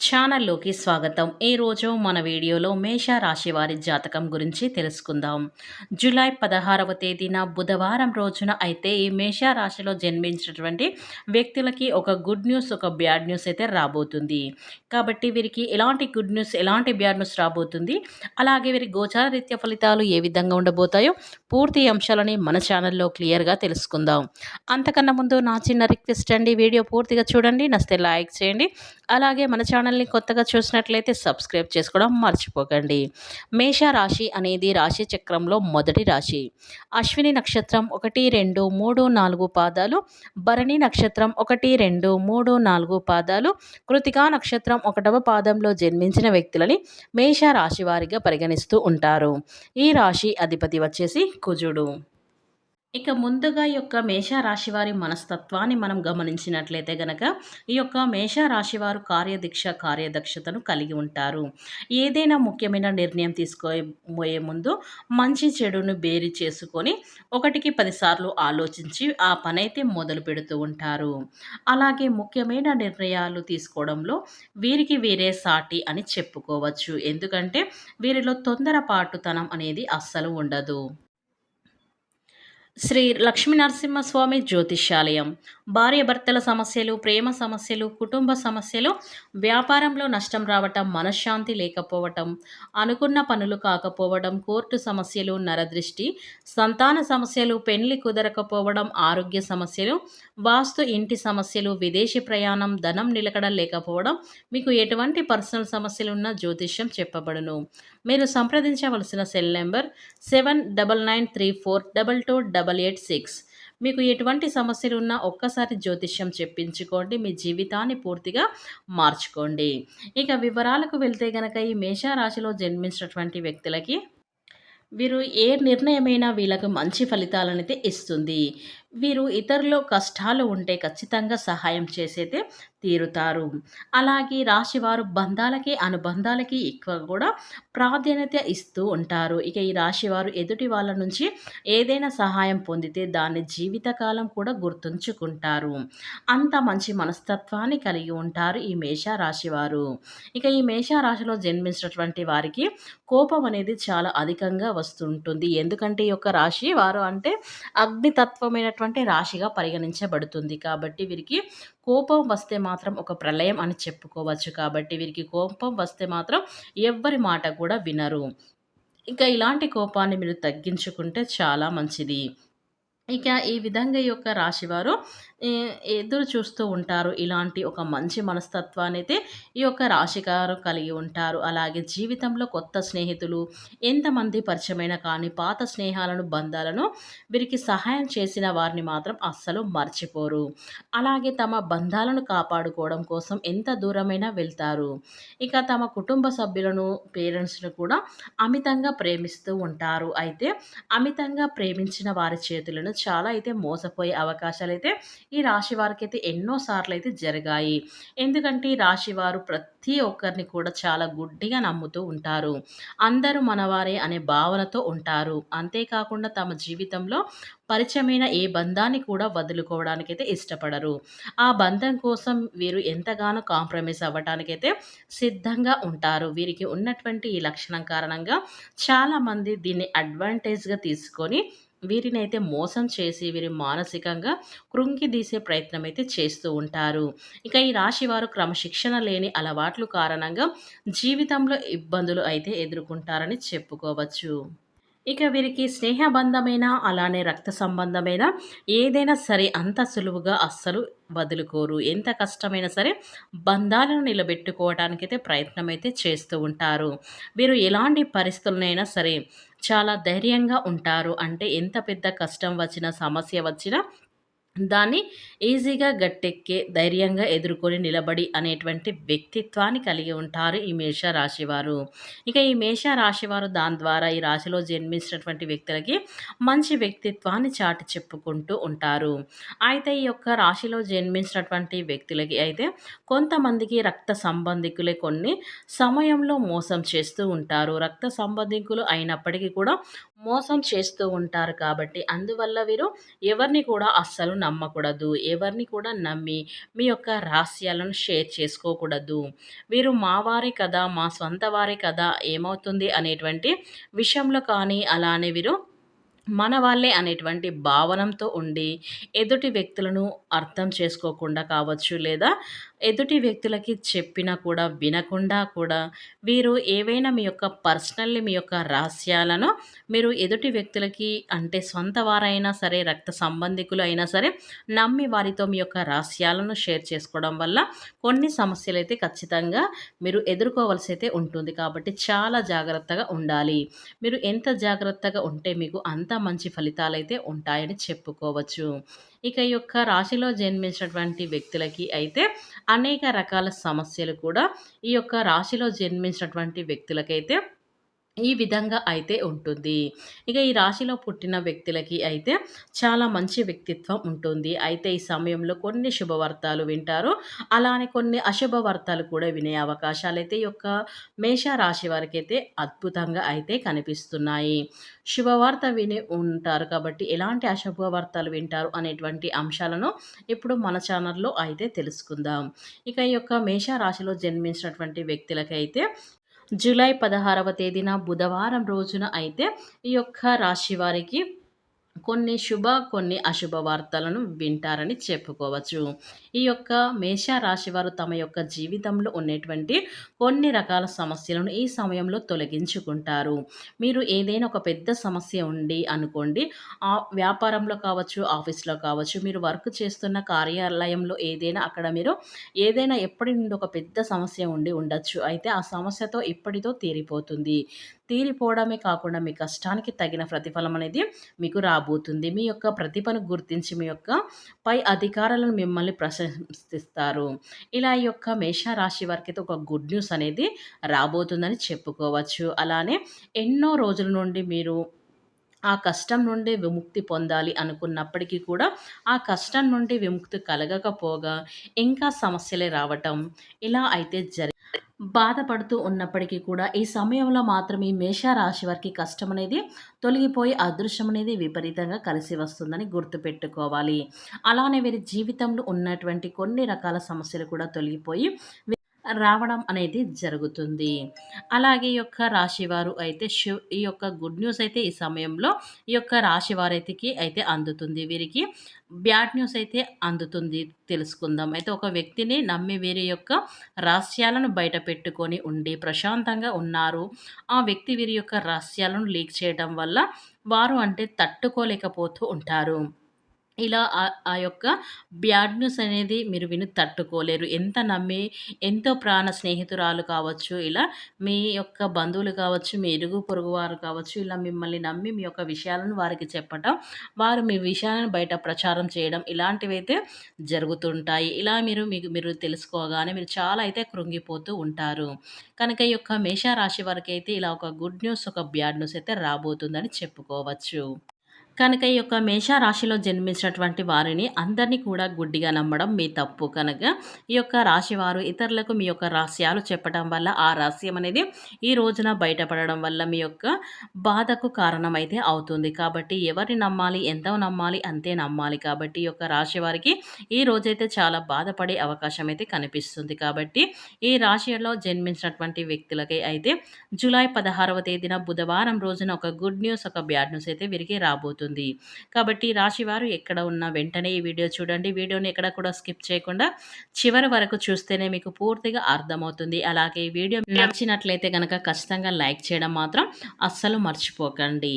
ఛానల్లోకి స్వాగతం. ఈరోజు మన వీడియోలో మేష రాశి వారి జాతకం గురించి తెలుసుకుందాం. జూలై పదహారవ తేదీన బుధవారం రోజున అయితే ఈ మేషరాశిలో జన్మించినటువంటి వ్యక్తులకి ఒక గుడ్ న్యూస్ ఒక బ్యాడ్ న్యూస్ అయితే రాబోతుంది. కాబట్టి వీరికి ఎలాంటి గుడ్ న్యూస్ ఎలాంటి బ్యాడ్ న్యూస్ రాబోతుంది? అలాగే వీరి గోచార రీత్య ఫలితాలు ఏ విధంగా ఉండబోతాయో పూర్తి అంశాలని మన ఛానల్లో క్లియర్గా తెలుసుకుందాం. అంతకన్నా ముందు నా చిన్న రిక్వెస్ట్ అండి వీడియో పూర్తిగా చూడండి నస్తే లైక్ చేయండి. అలాగే మన ఛానల్ని కొత్తగా చూసినట్లయితే సబ్స్క్రైబ్ చేసుకోవడం మర్చిపోకండి. మేష రాశి అనేది రాశి చక్రంలో మొదటి రాశి. అశ్విని నక్షత్రం ఒకటి రెండు మూడు నాలుగు పాదాలు. భరణి నక్షత్రం ఒకటి రెండు మూడు నాలుగు పాదాలు. కృతికా నక్షత్రం ఒకటవ పాదంలో జన్మించిన వ్యక్తులని మేష రాశి వారిగా పరిగణిస్తూ ఉంటారు. ఈ రాశి అధిపతి వచ్చేసి కుజుడు. ఇక ముందుగా ఈ యొక్క మేషరాశి వారి మనస్తత్వాన్ని మనం గమనించినట్లయితే గనక ఈ యొక్క మేషరాశి వారు కార్యదీక్ష కార్యదక్షతను కలిగి ఉంటారు. ఏదైనా ముఖ్యమైన నిర్ణయం తీసుకోబోయే ముందు మంచి చెడును బేరి చేసుకొని ఒకటికి పదిసార్లు ఆలోచించి ఆ పని అయితే మొదలు పెడుతూ ఉంటారు. అలాగే ముఖ్యమైన నిర్ణయాలు తీసుకోవడంలో వీరికి వీరే సాటి అని చెప్పుకోవచ్చు. ఎందుకంటే వీరిలో తొందరపాటుతనం అనేది అస్సలు ఉండదు. శ్రీ లక్ష్మీనరసింహస్వామి జ్యోతిష్యాలయం భార్యాభర్తల సమస్యలు ప్రేమ సమస్యలు కుటుంబ సమస్యలు వ్యాపారంలో నష్టం రావటం మనశ్శాంతి లేకపోవటం అనుకున్న పనులు కాకపోవడం కోర్టు సమస్యలు నరదృష్టి సంతాన సమస్యలు పెళ్ళి కుదరకపోవడం ఆరోగ్య సమస్యలు వాస్తు ఇంటి సమస్యలు విదేశీ ప్రయాణం ధనం నిలకడ లేకపోవడం మీకు ఎటువంటి పర్సనల్ సమస్యలు ఉన్న జ్యోతిష్యం చెప్పబడును. మీరు సంప్రదించవలసిన cell number seven double nine three four double two double eight six. మీకు ఎటువంటి సమస్యలు ఉన్నా ఒక్కసారి జ్యోతిష్యం చెప్పించుకోండి మీ జీవితాన్ని పూర్తిగా మార్చుకోండి. ఇక వివరాలకు వెళ్తే గనక ఈ మేషరాశిలో జన్మించినటువంటి వ్యక్తులకి వీరు ఏ నిర్ణయమైనా వీళ్ళకు మంచి ఫలితాలనైతే ఇస్తుంది. వీరు ఇతరులు కష్టాలు ఉంటే ఖచ్చితంగా సహాయం చేసైతే తీరుతారు. అలాగే రాశివారు బంధాలకి అనుబంధాలకి ఎక్కువ కూడా ప్రాధాన్యత ఇస్తూ ఉంటారు. ఇక ఈ రాశివారు ఎదుటి వాళ్ళ నుంచి ఏదైనా సహాయం పొందితే దాన్ని జీవితకాలం కూడా గుర్తుంచుకుంటారు. అంత మంచి మనస్తత్వాన్ని కలిగి ఉంటారు ఈ మేష రాశివారు ఇక ఈ మేష రాశిలో జన్మించినటువంటి వారికి కోపం అనేది చాలా అధికంగా వస్తుంటుంది. ఎందుకంటే ఈ యొక్క రాశి వారు అంటే అగ్నితత్వమైనటువంటి రాశిగా పరిగణించబడుతుంది. కాబట్టి వీరికి కోపం వస్తే మాత్రం ఒక ప్రళయం అని చెప్పుకోవచ్చు కాబట్టి వీరికి కోపం వస్తే మాత్రం ఎవ్వరి మాట కూడా వినరు. ఇంకా ఇలాంటి కోపాన్ని మీరు తగ్గించుకుంటే చాలా మంచిది. ఇక ఈ విధంగా ఈ యొక్క రాశివారు ఎదురు చూస్తూ ఉంటారు. ఇలాంటి ఒక మంచి మనస్తత్వాన్ని అయితే ఈ యొక్క రాశికారు కలిగి ఉంటారు. అలాగే జీవితంలో కొత్త స్నేహితులు ఎంతమంది పరిచయమైన కానీ పాత స్నేహాలను బంధాలను వీరికి సహాయం చేసిన వారిని మాత్రం అస్సలు మర్చిపోరు. అలాగే తమ బంధాలను కాపాడుకోవడం కోసం ఎంత దూరమైనా వెళ్తారు. ఇక తమ కుటుంబ సభ్యులను పేరెంట్స్ను కూడా అమితంగా ప్రేమిస్తూ ఉంటారు. అయితే అమితంగా ప్రేమించిన వారి చేతులను చాలా అయితే మోసపోయే అవకాశాలు అయితే ఈ రాశి వారికి అయితే ఎన్నోసార్లు అయితే జరిగాయి. ఎందుకంటే ఈ రాశి వారు ప్రతి ఒక్కరిని కూడా చాలా గుడ్డిగా నమ్ముతూ ఉంటారు. అందరూ మనవారే అనే భావనతో ఉంటారు. అంతేకాకుండా తమ జీవితంలో పరిచయమైన ఏ బంధాన్ని కూడా వదులుకోవడానికైతే ఇష్టపడరు. ఆ బంధం కోసం వీరు ఎంతగానో కాంప్రమైజ్ అవ్వడానికైతే సిద్ధంగా ఉంటారు. వీరికి ఉన్నటువంటి ఈ లక్షణం కారణంగా చాలామంది దీన్ని అడ్వాంటేజ్గా తీసుకొని వీరినైతే మోసం చేసి వీరి మానసికంగా కృంగిదీసే ప్రయత్నం అయితే చేస్తూ ఉంటారు. ఇక ఈ రాశి వారు క్రమశిక్షణ లేని అలవాట్లు కారణంగా జీవితంలో ఇబ్బందులు అయితే ఎదుర్కొంటారని చెప్పుకోవచ్చు. ఇక వీరికి స్నేహబంధమైన అలానే రక్త సంబంధమైన ఏదైనా సరే అంత సులువుగా అస్సలు వదులుకోరు. ఎంత కష్టమైనా సరే బంధాలను నిలబెట్టుకోవడానికైతే ప్రయత్నం అయితే చేస్తూ ఉంటారు. వీరు ఎలాంటి పరిస్థితులనైనా సరే చాలా ధైర్యంగా ఉంటారు. అంటే ఎంత పెద్ద కష్టం వచ్చినా సమస్య వచ్చినా దాన్ని ఈజీగా గట్టెక్కే ధైర్యంగా ఎదుర్కొని నిలబడి అనేటువంటి వ్యక్తిత్వాన్ని కలిగి ఉంటారు ఈ మేష రాశివారు ఇక ఈ మేష రాశివారు దాని ద్వారా ఈ రాశిలో జన్మించినటువంటి వ్యక్తులకి మంచి వ్యక్తిత్వాన్ని చాటి చెప్పుకుంటూ ఉంటారు. అయితే ఈ యొక్క రాశిలో జన్మించినటువంటి వ్యక్తులకి అయితే కొంతమందికి రక్త సంబంధికులే కొన్ని సమయంలో మోసం చేస్తూ ఉంటారు. రక్త సంబంధికులు అయినప్పటికీ కూడా మోసం చేస్తూ ఉంటారు కాబట్టి అందువల్ల వీరు ఎవరిని కూడా అస్సలు నమ్మకూడదు. ఎవరిని కూడా నమ్మి మీ యొక్క రహస్యాలను షేర్ చేసుకోకూడదు. వీరు మా వారే కదా మా సొంత వారే కదా ఏమవుతుంది అనేటువంటి విషయంలో కానీ అలానే వీరు మన వాళ్ళే అనేటువంటి భావనంతో ఉండి ఎదుటి వ్యక్తులను అర్థం చేసుకోకుండా కావచ్చు లేదా ఎదుటి వ్యక్తులకి చెప్పినా కూడా వినకుండా కూడా వీరు ఏవైనా మీ యొక్క పర్సనల్లీ మీ యొక్క రహస్యాలను మీరు ఎదుటి వ్యక్తులకి అంటే సొంత వారైనా సరే రక్త సంబంధికులు అయినా సరే నమ్మి వారితో మీ యొక్క రహస్యాలను షేర్ చేసుకోవడం వల్ల కొన్ని సమస్యలు అయితే ఖచ్చితంగా మీరు ఎదుర్కోవాల్సి అయితే ఉంటుంది. కాబట్టి చాలా జాగ్రత్తగా ఉండాలి. మీరు ఎంత జాగ్రత్తగా ఉంటే మీకు అంత మంచి ఫలితాలు అయితే ఉంటాయని చెప్పుకోవచ్చు. ఇక ఈ యొక్క రాశిలో జన్మించినటువంటి వ్యక్తులకి అయితే అనేక రకాల సమస్యలు కూడా ఈ యొక్క రాశిలో జన్మించినటువంటి వ్యక్తులకైతే ఈ విధంగా అయితే ఉంటుంది. ఇక ఈ రాశిలో పుట్టిన వ్యక్తులకి అయితే చాలా మంచి వ్యక్తిత్వం ఉంటుంది. అయితే ఈ సమయంలో కొన్ని శుభవార్తలు వింటారు. అలానే కొన్ని అశుభవార్తలు కూడా వినే అవకాశాలు అయితే ఈ యొక్క మేష రాశి వారికి అయితే అద్భుతంగా అయితే కనిపిస్తున్నాయి. శుభవార్త విని ఉంటారు కాబట్టి ఎలాంటి అశుభవార్తలు వింటారు అనేటువంటి అంశాలను ఇప్పుడు మన ఛానల్లో అయితే తెలుసుకుందాం. ఇక ఈ యొక్క మేష రాశిలో జన్మించినటువంటి వ్యక్తులకైతే జూలై పదహారవ తేదీన బుధవారం రోజున అయితే ఈ యొక్క రాశి వారికి కొన్ని శుభ కొన్ని అశుభ వార్తలను వింటారని చెప్పుకోవచ్చు. ఈ యొక్క మేష రాశి వారు తమ యొక్క జీవితంలో ఉన్నటువంటి కొన్ని రకాల సమస్యలను ఈ సమయంలో తొలగించుకుంటారు. మీరు ఏదైనా ఒక పెద్ద సమస్య ఉండి అనుకోండి ఆ వ్యాపారంలో కావచ్చు ఆఫీస్లో కావచ్చు మీరు వర్క్ చేస్తున్న కార్యాలయంలో ఏదైనా అక్కడ మీరు ఏదైనా ఎప్పటి నుండి ఒక పెద్ద సమస్య ఉండి ఉండొచ్చు. అయితే ఆ సమస్యతో ఇప్పటితో తీరిపోతుంది. తీరిపోవడమే కాకుండా మీ కష్టానికి తగిన ప్రతిఫలం అనేది మీకు రాబోతుంది. మీ యొక్క ప్రతిభను గుర్తించి మీ యొక్క పై అధికారులను మిమ్మల్ని ప్రశంసిస్తారు. ఇలా ఈ యొక్క మేషరాశి వారికి అయితే ఒక గుడ్ న్యూస్ అనేది రాబోతుందని చెప్పుకోవచ్చు. అలానే ఎన్నో రోజుల నుండి మీరు ఆ కష్టం నుండి విముక్తి పొందాలి అనుకున్నప్పటికీ కూడా ఆ కష్టం నుండి విముక్తి కలగకపోగా ఇంకా సమస్యలే రావటం ఇలా అయితే జరి బాధపడుతూ ఉన్నప్పటికీ కూడా ఈ సమయంలో మాత్రం ఈ మేషరాశి వారికి కష్టం అనేది తొలగిపోయి అదృశ్యం అనేది విపరీతంగా కలిసి వస్తుందని గుర్తుపెట్టుకోవాలి. అలానే వీరి జీవితంలో ఉన్నటువంటి కొన్ని రకాల సమస్యలు కూడా తొలగిపోయి రావడం అనేది జరుగుతుంది. అలాగే ఈ యొక్క రాశివారు అయితే షు ఈ యొక్క గుడ్ న్యూస్ అయితే ఈ సమయంలో ఈ యొక్క రాశివారైతేకి అయితే అందుతుంది. వీరికి బ్యాడ్ న్యూస్ అయితే అందుతుంది తెలుసుకుందాం. అయితే ఒక వ్యక్తిని నమ్మి వీరి యొక్క రహస్యాలను బయట పెట్టుకొని ఉండి ప్రశాంతంగా ఉన్నారు. ఆ వ్యక్తి వీరి యొక్క రహస్యాలను లీక్ చేయడం వల్ల వారు అంటే తట్టుకోలేకపోతూ ఉంటారు. ఇలా ఆ యొక్క బ్యాడ్ న్యూస్ అనేది మీరు విని తట్టుకోలేరు. ఎంత నమ్మి ఎంతో ప్రాణ స్నేహితురాలు కావచ్చు ఇలా మీ యొక్క బంధువులు కావచ్చు మీ ఇరుగు పొరుగు వారు కావచ్చు ఇలా మిమ్మల్ని నమ్మి మీ యొక్క విషయాలను వారికి చెప్పటం వారు మీ విషయాలను బయట ప్రచారం చేయడం ఇలాంటివి అయితే జరుగుతుంటాయి. ఇలా మీరు మీకు మీరు తెలుసుకోగానే మీరు చాలా అయితే కృంగిపోతూ ఉంటారు. కనుక ఈ యొక్క మేషరాశి వారికి అయితే ఇలా ఒక గుడ్ న్యూస్ ఒక బ్యాడ్ న్యూస్ అయితే రాబోతుందని చెప్పుకోవచ్చు. కనుక ఈ యొక్క మేషరాశిలో జన్మించినటువంటి వారిని అందరినీ కూడా గుడ్డిగా నమ్మడం మీ తప్పు కనుక ఈ యొక్క రాశివారు ఇతరులకు మీ యొక్క రహస్యాలు చెప్పడం వల్ల ఆ రహస్యం అనేది ఈ రోజున బయటపడడం వల్ల మీ యొక్క బాధకు కారణమైతే అవుతుంది. కాబట్టి ఎవరిని నమ్మాలి ఎంతో నమ్మాలి అంతే నమ్మాలి. కాబట్టి ఈ యొక్క రాశి వారికి ఈ రోజైతే చాలా బాధపడే అవకాశం అయితే కనిపిస్తుంది. కాబట్టి ఈ రాశిలో జన్మించినటువంటి వ్యక్తులకి అయితే జూలై పదహారవ తేదీన బుధవారం రోజున ఒక గుడ్ న్యూస్ ఒక బ్యాడ్ న్యూస్ అయితే వీరికి రాబోతుంది. అవుతుంది కాబట్టి రాశివారు ఎక్కడ ఉన్న వెంటనే ఈ వీడియో చూడండి. వీడియోని ఎక్కడ కూడా స్కిప్ చేయకుండా చివరి వరకు చూస్తేనే మీకు పూర్తిగా అర్థమవుతుంది. అలాగే ఈ వీడియో నచ్చినట్లయితే కనుక ఖచ్చితంగా లైక్ చేయడం మాత్రం అస్సలు మర్చిపోకండి.